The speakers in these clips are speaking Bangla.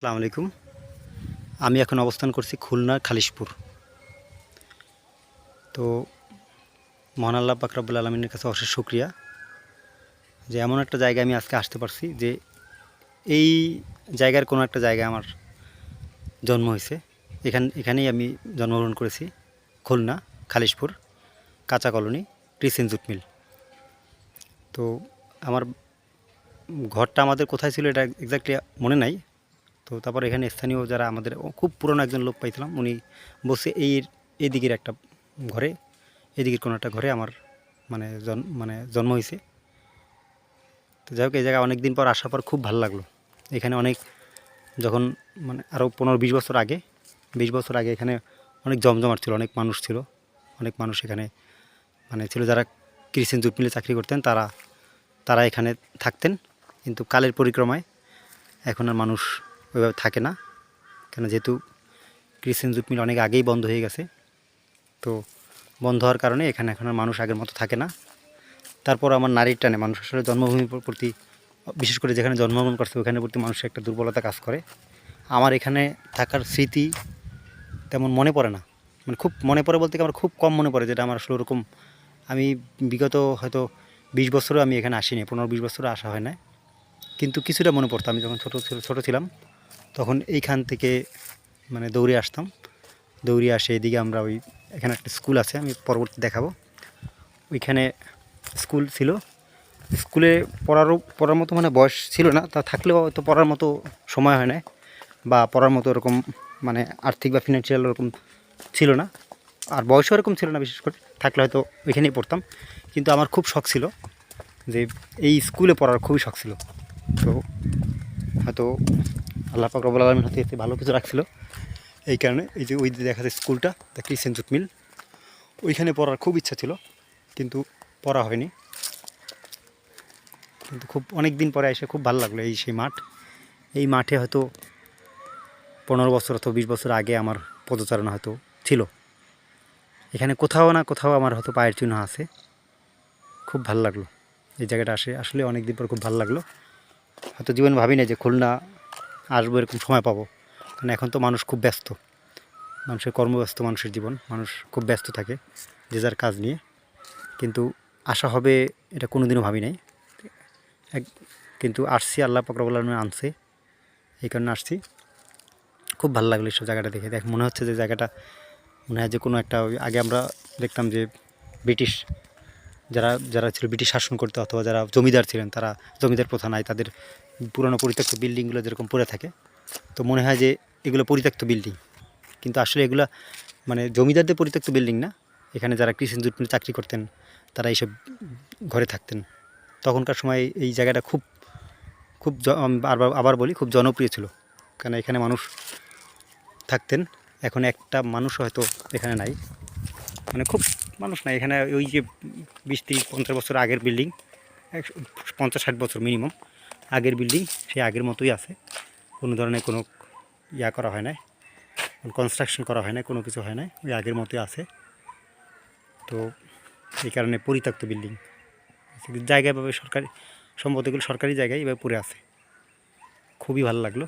আসসালামু আলাইকুম। আমি এখন অবস্থান করছি খুলনার খালিশপুর। তো মহান আল্লাহ পাকরাবুল আলমিনের কাছে অশেষ শুক্রিয়া যে এমন একটা জায়গায় আমি আজকে আসতে পারছি যে এই জায়গার কোনো একটা জায়গায় আমার জন্ম হয়েছে। এখান, এখানেই আমি জন্মগ্রহণ করেছি, খুলনা, খালিশপুর, কাঁচা কলোনি ক্রিসেন জুট মিল। তো আমার ঘরটা আমাদের কোথায় ছিল এটা এক্স্যাক্টলি মনে নাই তো তারপর এখানে স্থানীয় যারা আমাদের খুব পুরনো একজন লোক পাইছিলাম, উনি বসে এই, এদিকের একটা ঘরে, এদিকের কোনো একটা ঘরে আমার মানে জন মানে জন্ম হয়েছে তো যাই হোক, এই জায়গায় অনেক দিন পর আসার পর খুব ভালো লাগল। এখানে অনেক যখন মানে আরও পনেরো বিশ বছর আগে, বিশ বছর আগে এখানে অনেক জমজমাট ছিল, অনেক মানুষ ছিল। অনেক মানুষ এখানে মানে ছিল যারা কৃষিন জুট মিলে চাকরি করতেন, তারা তারা এখানে থাকতেন। কিন্তু কালের পরিক্রমায় এখন আর মানুষ ওইভাবে থাকে না। কেন যেহেতু ক্রিশ্চিয়ান জুট মিল অনেক আগেই বন্ধ হয়ে গেছে। তো বন্ধ হওয়ার কারণে এখানে এখন আর মানুষ আগের মতো থাকে না। তারপর আমার নারীর টানে মানুষ আসলে জন্মভূমির প্র- প্রতি, বিশেষ করে যেখানে জন্মগ্রহণ করছে ওখানের প্রতি মানুষের একটা দুর্বলতা কাজ করে। আমার এখানে থাকার স্মৃতি তেমন মনে পড়ে না। মানে খুব মনে পড়ে বলতে আমার খুব কম মনে পড়ে, যেটা আমার আসলে ওরকম আমি বিগত হয়তো বিশ বছরও আমি এখানে আসিনি, পনেরো বিশ বছরও আসা হয় না কিন্তু কিছুটা মনে পড়তো। আমি যখন ছোটো ছোটো ছিলাম তখন এইখান থেকে মানে দৌড়ে আসতাম। দৌড়ে আসে এদিকে আমরা ওই এখানে একটা স্কুল আছে, আমি পরবর্তী দেখাবো। ওইখানে স্কুল ছিল। স্কুলে পড়ারও, পড়ার মতো মানে বয়স ছিল না, তা থাকলেও হয়তো পড়ার মতো সময় হয় না বা পড়ার মতো এরকম মানে আর্থিক বা ফিনান্সিয়াল ওরকম ছিল না। আর বয়সও এরকম ছিল না বিশেষ করে, থাকলে হয়তো ওইখানেই পড়তাম। কিন্তু আমার খুব শখ ছিল যে এই স্কুলে পড়ার খুবই শখ ছিল। তো হয়তো আল্লাহ পাক রব্বুল আলমিন হয়তো এতে ভালো কিছু রাখছিল। এই কারণে এই যে ওই দেখা যায় স্কুলটা, দ্য ক্রিশ্চিয়ান জুট মিল, ওইখানে পড়ার খুব ইচ্ছা ছিল, কিন্তু পড়া হয়নি। কিন্তু খুব অনেক দিন পরে এসে খুব ভালো লাগল এই সেই মাঠ। এই মাঠে হয়তো পনেরো বছর অথবা বিশ বছর আগে আমার পদচারণা হয়তো ছিল। এখানে কোথাও না কোথাও আমার হয়তো পায়ের চিহ্ন আছে। খুব ভালো লাগল। এই জায়গাটা আসে, আসলে অনেক দিন পর খুব ভালো লাগল। হয়তো জীবন ভাবি না যে খুলনা আসব এরকম সময় পাবো। কারণ এখন তো মানুষ খুব ব্যস্ত। মানুষের কর্মব্যস্ত মানুষের জীবন। মানুষ খুব ব্যস্ত থাকে যে যার কাজ নিয়ে। কিন্তু আশা হবে এটা কোনো দিনও ভাবি নাই। এক, কিন্তু আসছি, আল্লাহ পকরবুল আনছে। এই কারণে আসছি। খুব ভালো লাগল এইসব জায়গাটা দেখে। দেখ, মনে হচ্ছে যে জায়গাটা মনে হয় যে কোনো একটা আগে আমরা দেখতাম যে ব্রিটিশ যারা যারা ছিল ব্রিটিশ শাসন করতে অথবা যারা জমিদার ছিলেন তারা জমিদার প্রথা নাই, তাদের পুরনো পরিত্যক্ত বিল্ডিংগুলো যেরকম পড়ে থাকে, তো মনে হয় যে এগুলো পরিত্যক্ত বিল্ডিং। কিন্তু আসলে এগুলো মানে জমিদারদের পরিত্যক্ত বিল্ডিং না। এখানে যারা কৃষি জুট মিলে চাকরি করতেন, তারা এইসব ঘরে থাকতেন। তখনকার সময় এই জায়গাটা খুব খুব বারবার আবার বলি খুব জনপ্রিয় ছিল। কারণ এখানে মানুষ থাকতেন, এখন একটা মানুষ হয়তো এখানে নাই। মানে খুব মানুষ নাই, এখানে ওই যে বিশ তিরিশ পঞ্চাশ বছর আগের বিল্ডিং পঞ্চাশ ষাট বছর মিনিমাম। আগের বিল্ডিং সেই আগের মতোই আছে। কোনো ধরনের কোনো ইয়া করা হয় না কনস্ট্রাকশন করা হয় না কোনো কিছু হয় না ওই আগের মতোই আছে। তো এই কারণে পরিত্যক্ত বিল্ডিং জায়গায় পাবে সরকারি, সম্ভবত এগুলো সরকারি জায়গায় এভাবে পড়ে আছে। খুবই ভালো লাগল।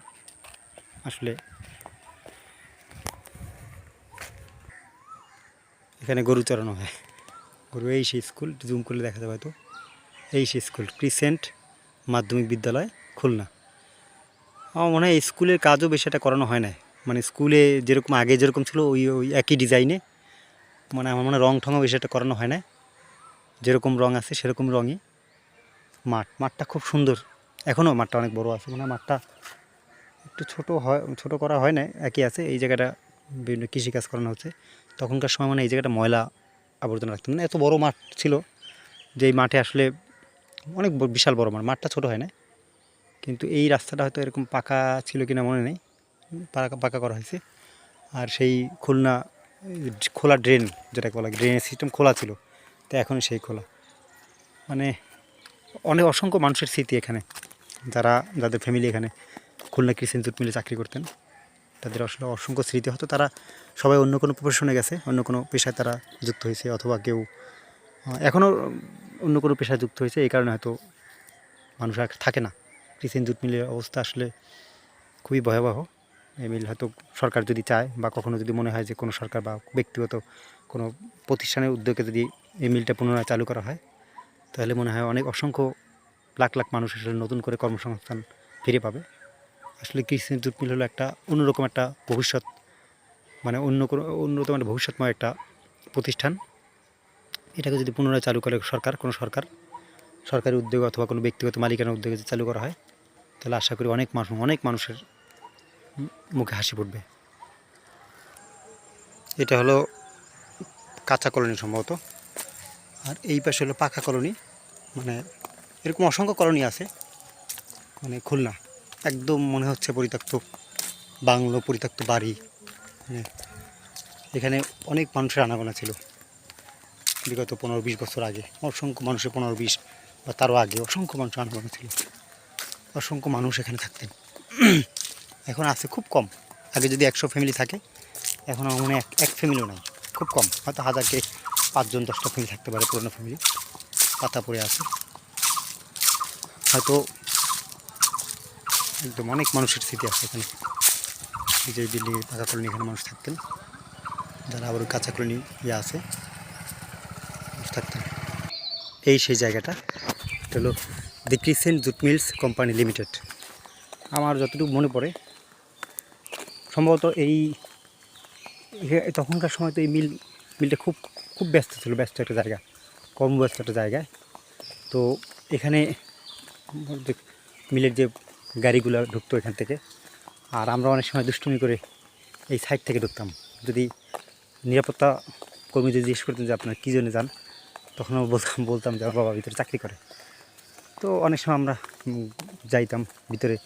আসলে এখানে গরু চড়ানো হয়। গরু এই সেই স্কুল জুম করলে দেখা যাবে হয়তো। এই সেই স্কুল ক্রিসেন্ট মাধ্যমিক বিদ্যালয় খুলনা। আমার মনে হয় স্কুলের কাজও বেশি একটা করানো হয় না মানে স্কুলে যেরকম আগে যেরকম ছিল, ওই ওই একই ডিজাইনে। মানে আমার মনে হয় রং ঠঙও বেশি একটা করানো হয় না যেরকম রং আছে সেরকম রঙই। মাঠ, মাঠটা খুব সুন্দর। এখনও মাঠটা অনেক বড় আছে। মানে মাঠটা একটু ছোট হয়, ছোটো করা হয় না একই আছে। এই জায়গাটা বিভিন্ন কৃষিকাজ করানো হচ্ছে। তখনকার সময় মানে এই জায়গাটা ময়লা আবর্জনা রাখতেন না এত বড় মাঠ ছিল যে এই মাঠে আসলে অনেক বিশাল বড় মাঠ। মাঠটা ছোটো হয় না কিন্তু এই রাস্তাটা হয়তো এরকম পাকা ছিল কিনা মনে নেই। পাকা পাকা করা হয়েছে। আর সেই খুলনা, খোলা ড্রেন যেটাকে বলা ড্রেনের সিস্টেম খোলা ছিল। তো এখন সেই খোলা। মানে অনেক অসংখ্য মানুষের স্মৃতি এখানে। যারা, যাদের ফ্যামিলি এখানে খুলনা কৃষিন জুট মিলে চাকরি করতেন, তাদের আসলে অসংখ্য স্মৃতি। হয়তো তারা সবাই অন্য কোনো প্রফেশনে গেছে, অন্য কোনো পেশায় তারা যুক্ত হয়েছে, অথবা কেউ এখনও অন্য কোনো পেশায় যুক্ত হয়েছে, এই কারণে হয়তো মানুষ আর থাকে না। কৃষিন জুট মিলের অবস্থা আসলে খুবই ভয়াবহ। এই মিল হয়তো সরকার যদি চায় বা কখনো যদি মনে হয় যে কোনো সরকার বা ব্যক্তিগত কোনো প্রতিষ্ঠানের উদ্যোগে যদি এই মিলটা পুনরায় চালু করা হয়, তাহলে মনে হয় অনেক অসংখ্য লাখ লাখ মানুষ আসলে নতুন করে কর্মসংস্থান ফিরে পাবে। আসলে কৃষি জুট মিল হলো একটা অন্যরকম একটা ভবিষ্যৎ মানে অন্য কোনো, অন্যতম একটা ভবিষ্যৎময় একটা প্রতিষ্ঠান। এটাকে যদি পুনরায় চালু করে সরকার, কোনো সরকার, সরকারি উদ্যোগ অথবা কোনো ব্যক্তিগত মালিকানা উদ্যোগে যদি চালু করা হয়, তাহলে আশা করি অনেক মানুষ, অনেক মানুষের মুখে হাসি ফুটবে। এটা হলো কাঁচা কলোনি সম্ভবত। আর এই পাশে হলো পাকা কলোনি। মানে এরকম অসংখ্য কলোনি আছে মানে খুলনা। একদম মনে হচ্ছে পরিত্যক্ত বাংলো, পরিত্যক্ত বাড়ি। মানে এখানে অনেক মানুষের আনাগোনা ছিল। বিগত পনেরো বিশ বছর আগে, অসংখ্য মানুষের পনেরো বিশ বা তারও আগে অসংখ্য মানুষের আনাগোনা ছিল। অসংখ্য মানুষ এখানে থাকতেন। এখন আছে খুব কম। আগে যদি একশো ফ্যামিলি থাকে, এখন আমার মনে এক ফ্যামিলিও নাই। খুব কম। হয়তো হাজারকে পাঁচজন, দশটা ফ্যামিলি থাকতে পারে পুরোনো ফ্যামিলি পাতা পড়ে আছে। হয়তো একদম অনেক মানুষের স্মৃতি আছে এখানে। যে বিল্ডিংয়ে পাকা কলোনি এখানে মানুষ থাকতেন। যারা আবার কাঁচা কলোনি ইয়ে আছে। মানুষ এই সেই জায়গাটা। এটা হলো the Crescent jute mills company limited. আমার যতটুকু মনে পড়ে, সম্ভবত এই তখনকার সময় তো এই মিল, মিলটা খুব খুব ব্যস্ত ছিল, ব্যস্ত একটা জায়গা কর্মব্যস্ত একটা জায়গায়। তো এখানে মিলের যে গাড়িগুলো ঢুকতো এখান থেকে, আর আমরা অনেক সময় দুষ্টুমি করে এই সাইড থেকে ঢুকতাম। যদি নিরাপত্তা কর্মী যদি জিজ্ঞেস করতেন যে আপনার কী জন্য যান তখন বলতাম বলতাম যে, আমার বাবা ভিতরে চাকরি করে। তো অনেক সময় আমরা যাইতাম, ভিতরে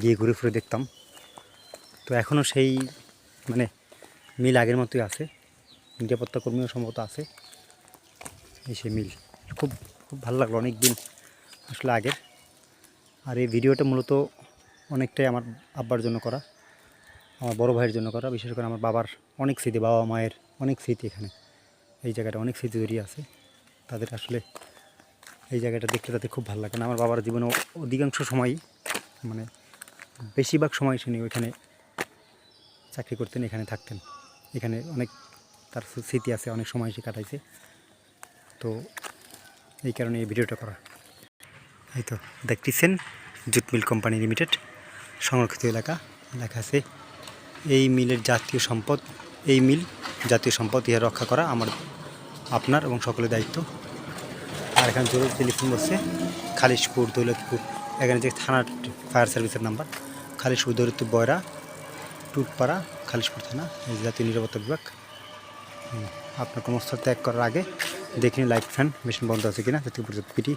গিয়ে ঘুরে ঘুরে দেখতাম। তো এখনও সেই মানে মিল আগের মতোই আছে। নিরাপত্তা কর্মীও সম্ভবত আছে। এই সেই মিল। খুব খুব ভালো লাগল অনেক দিন আসলে আগের। আর এই ভিডিওটা মূলত অনেকটাই আমার আব্বার জন্য করা, আমার বড় ভাইয়ের জন্য করা। বিশেষ করে আমার বাবার অনেক স্মৃতি, বাবা মায়ের অনেক স্মৃতি এখানে। এই জায়গাটা অনেক স্মৃতি জড়িয়ে আছে। তাদের আসলে এই জায়গাটা দেখতে তাদের খুব ভালো লাগে না। আমার বাবার জীবনে অধিকাংশ সময়ই মানে বেশিরভাগ সময় তিনি ওইখানে চাকরি করতেন, এখানে থাকতেন। এখানে অনেক তার স্মৃতি আছে, অনেক সময় সে কাটাইছে। তো এই কারণে এই ভিডিওটা করা। এই তো দেখতেছেন জুট মিল কোম্পানি লিমিটেড, সংরক্ষিত এলাকা। লেখা আছে, এই মিলের জাতীয় সম্পদ, এই মিল জাতীয় সম্পদ ইহা রক্ষা করা আমার আপনার এবং সকলের দায়িত্ব। আর এখানে জরুরি টেলিফোন বসছে, খালিশপুর, দৌলতপুর, এখানে যে থানার ফায়ার সার্ভিসের নাম্বার খালিশপুর, দৌলতপুর, বয়রা, টুটপাড়া, খালিশপুর থানা জাতীয় নিরাপত্তা বিভাগ। আপনার কর্মস্থল ত্যাগ করার আগে দেখে নিন লাইট ফ্যান মেশিন বন্ধ আছে কিনা, জাতীয় পিটি।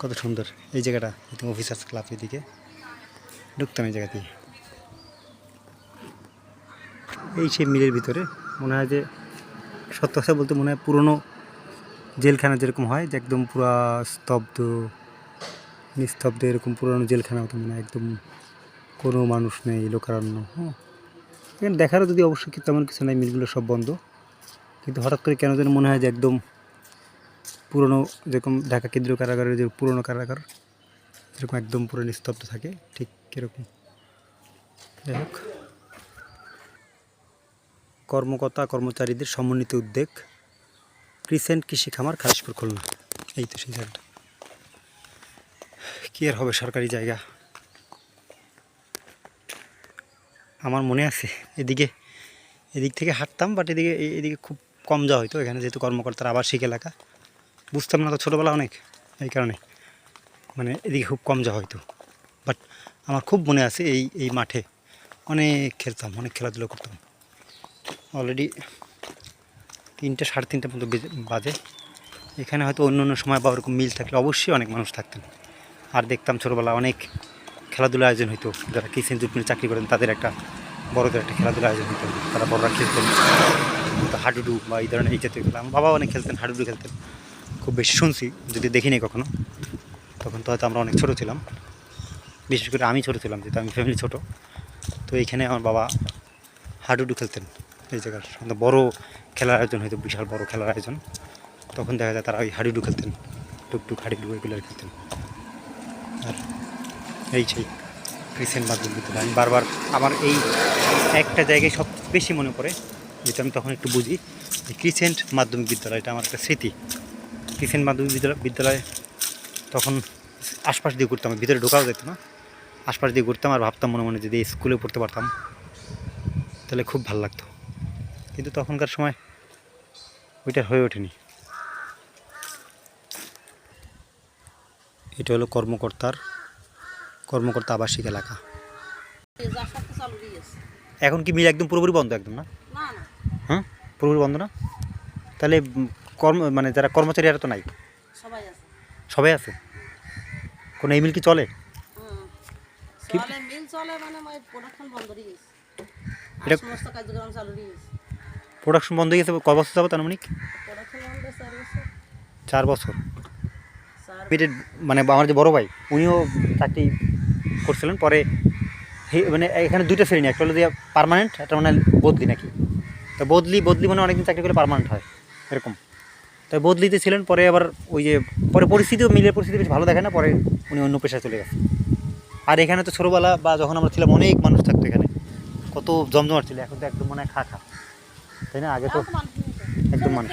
কত সুন্দর, এই জায়গাটা, একদম অফিসার্স ক্লাব এদিকে ঢুকতাম এই জায়গা দিয়ে এই সেই মিলের ভিতরে, মনে হয় যে সত্য কথা বলতে মনে হয় পুরনো জেলখানা যেরকম হয়, যে একদম পুরা স্তব্ধ, নিস্তব্ধ, এরকম পুরনো জেলখানা মতো মনে হয়, একদম কোনো মানুষ নেই, লোকারণ্য হ্যাঁ। এখানে দেখারও যদি অবশ্যই কি তেমন কিছু নাই, মিলগুলো সব বন্ধ। কিন্তু হঠাৎ করে কেন যেন মনে হয় যে একদম পুরনো, যেরকম ঢাকা কেন্দ্রীয় কারাগারের যে পুরনো কারাগার, যেরকম একদম পুরো নিস্তব্ধ থাকে, ঠিক কীরকম যাই হোক। কর্মকর্তা, কর্মচারীদের সমন্বিত উদ্যোগ। ক্রিসেন্ট কৃষি খামার খালিশপুর খুলনা। এই তো সেই জায়গাটা। কী আর হবে সরকারি জায়গা? আমার মনে আছে, এদিকে, এদিক থেকে হাঁটতাম বাট এদিকে এদিকে খুব কম যাওয়া হতো এখানে যেহেতু কর্মকর্তার আবাসিক এলাকা, বুঝতাম না তো ছোটোবেলা অনেক, এই কারণে। মানে এদিকে খুব কম যাওয়া হতো বাট আমার খুব মনে আছে এই এই মাঠে অনেক খেলতাম, অনেক খেলাধুলো করতাম। অলরেডি তিনটে, সাড়ে তিনটে মতো বেজে- এখানে হয়তো অন্য অন্য সময় বা ওরকম মিল থাকলে অবশ্যই অনেক মানুষ থাকতেন। আর দেখতাম ছোটোবেলা অনেক খেলাধুলা আয়োজন হতো যারা কিচেন জুট চাকরি করেন, তাদের একটা বড়দের একটা খেলাধুলা আয়োজন হতো তারা বড়রা খেলতেন। হাডুডু বা এই ধরনের এই জাতীয় খেলা। আমার বাবা অনেক খেলতেন, হাডুডু খেলতেন। খুব বেশি শুনছি, যদি দেখিনি কখনো। তখন তো হয়তো আমরা অনেক ছোটো ছিলাম। বিশেষ করে আমি ছোটো ছিলাম, যেহেতু আমি ফ্যামিলি ছোটো। তো এইখানে আমার বাবা হাডুডু খেলতেন। এই জায়গার বড় খেলার আয়োজন হয়তো, বিশাল বড় খেলার আয়োজন। তখন দেখা যায় তারা ওই হাডুডু খেলতেন, টুকটুক হাডুডু এগুলো খেলতেন। আর এই সেই ক্রিসেন্ট মাধ্যমিক বিদ্যালয় আমি বারবার আমার এই একটা জায়গায় সব বেশি মনে পড়ে, যেটা আমি তখন একটু বুঝি, যে ক্রিসেন্ট মাধ্যমিক বিদ্যালয় এটা আমার একটা স্মৃতি। ক্রিসেন্ট মাধ্যমিক বিদ্যালয় বিদ্যালয়ে তখন আশপাশ দিয়ে ঘুরতাম, ভিতরে ঢোকাও যেত না। আশপাশ দিয়ে ঘুরতাম আর ভাবতাম মনে মনে যদি স্কুলে পড়তে পারতাম, তাহলে খুব ভালো লাগতো। কিন্তু তখনকার সময় ওইটা হয়ে ওঠেনি। এটা হলো কর্মকর্তার কর্মকর্তা আবাসিক এলাকা। এখন কি মিল একদম পুরোপুরি বন্ধ একদম না? হ্যাঁ? পুরোপুরি বন্ধ না? তাহলে কর্ম মানে যারা কর্মচারী আর তো নাই। সবাই আছে। সবাই কোনো এই মিল কি চলে? মানে মানে প্রোডাকশন বন্ধ হয়ে গেছে। আর এটা- প্রোডাকশন বন্ধ হয়ে গেছে ক বছর যাব আনুমানিক? বন্ধ চার বছর। লিমিটেড মানে আমার যে বড় ভাই উনিও চাকরি করছিলেন পরে মানে এখানে দুইটা শ্রেণি একটা হলো যে পার্মানেন্ট একটা মানে বদলি নাকি। তো বদলি বদলি মানে অনেকদিন চাকরি করলে পার্মানেন্ট হয় এরকম। তো বদলিতে ছিলেন পরে আবার ওই যে পরে পরিস্থিতিও মিলের পরিস্থিতি বেশ ভালো দেখে না পরে উনি অন্য পেশায় চলে গেছে আর এখানে তো ছোটোবেলা বা যখন আমরা ছিলাম অনেক মানুষ থাকতো এখানে। কত জমজমাট ছিল এখন তো একদম মনে হয় খা খা। তাই না? আগে তো। একদম মানে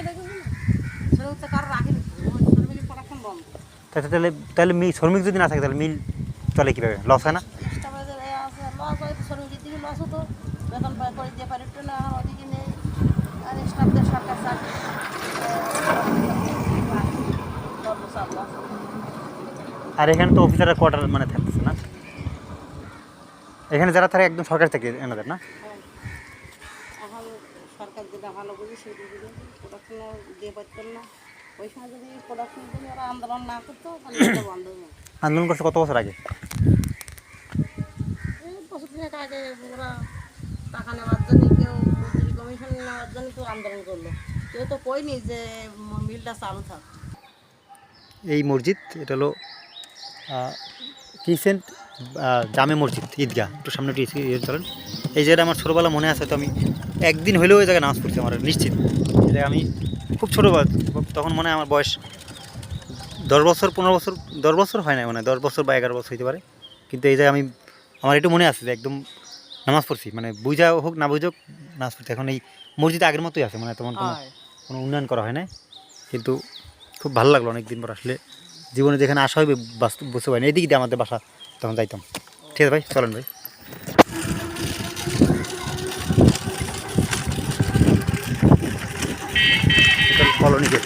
তাহলে তাহলে মিল শ্রমিক যদি না থাকে তাহলে মিল চলে কীভাবে? লস হয় না? আর এখানে তো অফিসারের কোয়ার্টার মানে থাকতেছে না। এখানে যারা থাকে একদম সরকার থেকে এনাদের না? যেটা ভালো বুঝে সেটা দিবে প্রোডাকশনও দিয়ে পারতেন না। ওই সময় যদি প্রোডাকশনের জন্য ওরা আন্দোলন না করতো তাহলে এটা বন্ধ হয়ে আন্দোলন করছে কত বছর আগে? এই বছর তিনেক আগে ওরা টাকা নেওয়ার জন্য কেউ মজুরি কমিশন নেওয়ার জন্য কেউ আন্দোলন করল। কেউ তো কইনি যে মিলটা চালু থাক। এই মসজিদ এটা হলো ক্রিসেন্ট জামে মসজিদ ঈদগাহ। একটু সামনে একটু ইয়ে চলেন। এই জায়গাটা আমার ছোটোবেলা মনে আছে তো আমি একদিন হলেও ওই জায়গায় নামাজ পড়ছি আমার নিশ্চিত। এই জায়গায় আমি খুব ছোটো তখন মনে হয় আমার বয়স দশ বছর পনেরো বছর দশ বছর হয় না মানে দশ বছর বা এগারো বছর হইতে পারে। কিন্তু এই জায়গায় আমি আমার একটু মনে আছে যে একদম নামাজ পড়ছি মানে বুঝা হোক না বুঝুক নামাজ পড়ছি। এখন এই মসজিদ আগের মতোই আছে মানে তেমন কোনো কোনো উন্নয়ন করা হয় না কিন্তু খুব ভালো লাগল অনেক দিন পর আসলে। জীবনে যেখানে আসা হবে বাস্তব বুঝতে পারিনি। এদিক দিয়ে আমাদের বাসা তখন যাইতাম। ঠিক আছে ভাই চলেন ভাই। কলোনি গেট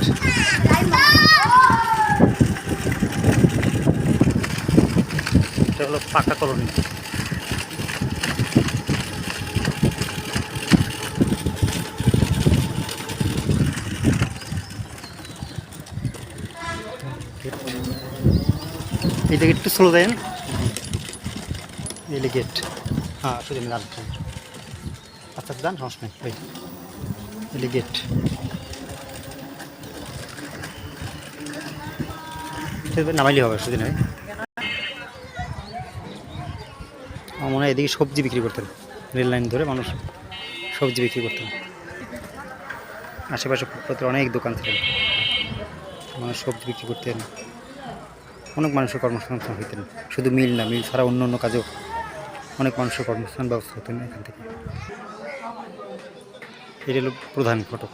এটা হলো পাকা কলোনি। এটা একটু স্লো দেন? গেট হ্যাঁ শুধু দান আচ্ছা দান সমস্যা নেই ওই গেট নামাইলে হবে শুধু নয় আমার মনে হয় এদিকে সবজি বিক্রি করতেন রেল লাইন ধরে মানুষ সবজি বিক্রি করতেন আশেপাশে ফুটপাতের অনেক দোকান ছিল মানুষ সবজি বিক্রি করতেন অনেক মানুষের কর্মসংস্থান হইতেন শুধু মিল না, মিল ছাড়া অন্য অন্য কাজেও অনেক মানুষের কর্মসংস্থান ব্যবস্থা হতেন এখান থেকে। এটা হলো প্রধান ফটক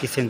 কিচেন